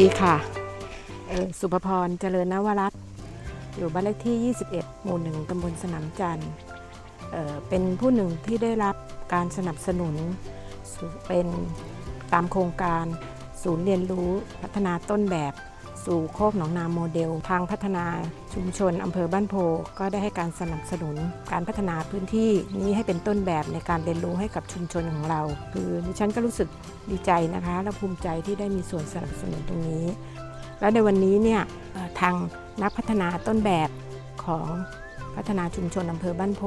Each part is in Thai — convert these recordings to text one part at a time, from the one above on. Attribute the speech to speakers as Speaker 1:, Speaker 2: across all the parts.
Speaker 1: ดีค่ะ สุภพร เจริญนวรัตน์อยู่บ้านเลขที่ 21 หมู่หนึ่งตำบลสนามจันทร์เป็นผู้หนึ่งที่ได้รับการสนับสนุนเป็นตามโครงการศูนย์เรียนรู้พัฒนาต้นแบบ สู่โคกหนองนาโมเดล ทางพัฒนาชุมชนอำเภอบ้านโพ ก็ได้ให้การสนับสนุน การพัฒนาพื้นที่นี้ให้เป็นต้นแบบในการเรียนรู้ให้กับชุมชนของเรา คือดิฉันก็รู้สึกดีใจนะคะ และภูมิใจที่ได้มีส่วนสนับสนุนตรงนี้ และในวันนี้เนี่ยทางนักพัฒนาต้นแบบของพัฒนาชุมชนอำเภอบ้านโพ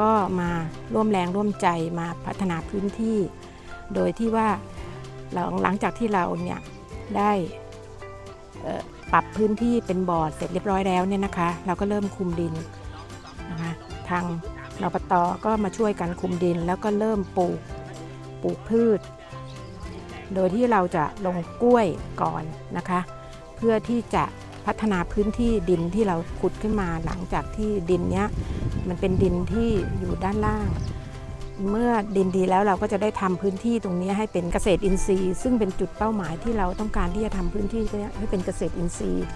Speaker 1: ก็มาร่วมแรงร่วมใจมาพัฒนาพื้นที่ โดยที่ว่าหลังจากที่เราเนี่ยได้ ปรับพื้นที่เป็นบอร์ดเสร็จเรียบร้อยแล้วเนี่ยนะคะ เราก็เริ่มคุมดินนะคะทางนปตก็มาช่วยกันคุมดินแล้วก็เริ่มปลูกปลูกพืช โดยที่เราจะลงกล้วยก่อนนะคะ เพื่อที่จะพัฒนาพื้นที่ดินที่เราขุดขึ้นมาหลังจากที่ดินเนี้ยมันเป็นดินที่อยู่ด้านล่าง เมื่อดินดีแล้วเราก็จะได้ทำพื้นที่ตรงนี้ให้เป็นเกษตรอินทรีย์ ซึ่งเป็นจุดเป้าหมายที่เราต้องการที่จะทำพื้นที่ให้เป็นเกษตรอินทรีย์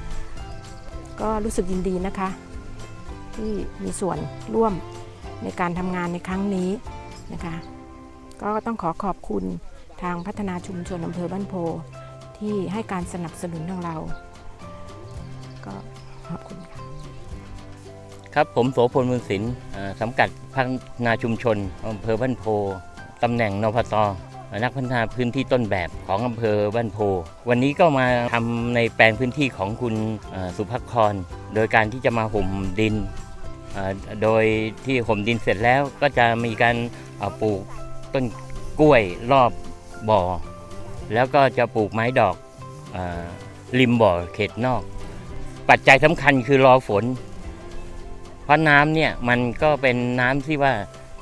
Speaker 1: ก็รู้สึกยินดีนะคะ ที่มีส่วนร่วมในการทำงานในครั้งนี้นะคะ ก็ต้องขอขอบคุณทางพัฒนาชุมชนอำเภอบ้านโพที่ให้การสนับสนุนของเรา ก็ขอบคุณค่ะ
Speaker 2: ครับผมโสพลมุนศิลป์ สังกัดพัฒนาชุมชนอำเภอบ้านโพตำแหน่งนพตนักพัฒนาพื้นที่ต้นแบบของอำเภอบ้านโพ วันนี้ก็มาทำในแปลงพื้นที่ของคุณสุภักคร โดยการที่จะมาห่มดิน โดยที่ห่มดินเสร็จแล้วก็จะมีการปลูกต้นกล้วยรอบบ่อ แล้วก็จะปลูกไม้ดอกอริมบ่อเขตนอก ปัจจัยสำคัญคือรอฝน ราะน้ำเนี่ยมันก็เป็นน้ำที่ว่า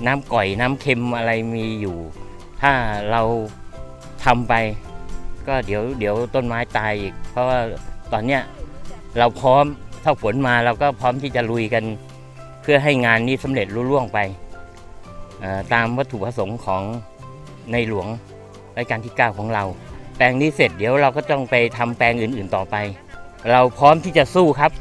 Speaker 2: น้ำก่อยน้ำเค็มอะไรมีอยู่ ถ้าเราทำไป ก็เดี๋ยวเดี๋ยวต้นไม้ตายอีก เพราะว่าตอนเนี้ยเราพร้อมถ้าฝนมาเราก็พร้อมที่จะลุยกัน เพื่อให้งานนี้สำเร็จรุ่ล่วงไป ตามวัตถุประสงค์ของในหลวงรัชกาลที่ 9 ของเรา แปลงนี้เสร็จเดี๋ยวเราก็ต้องไปทำแปลงอื่น ๆต่อไป เราพร้อมที่จะสู้ครับ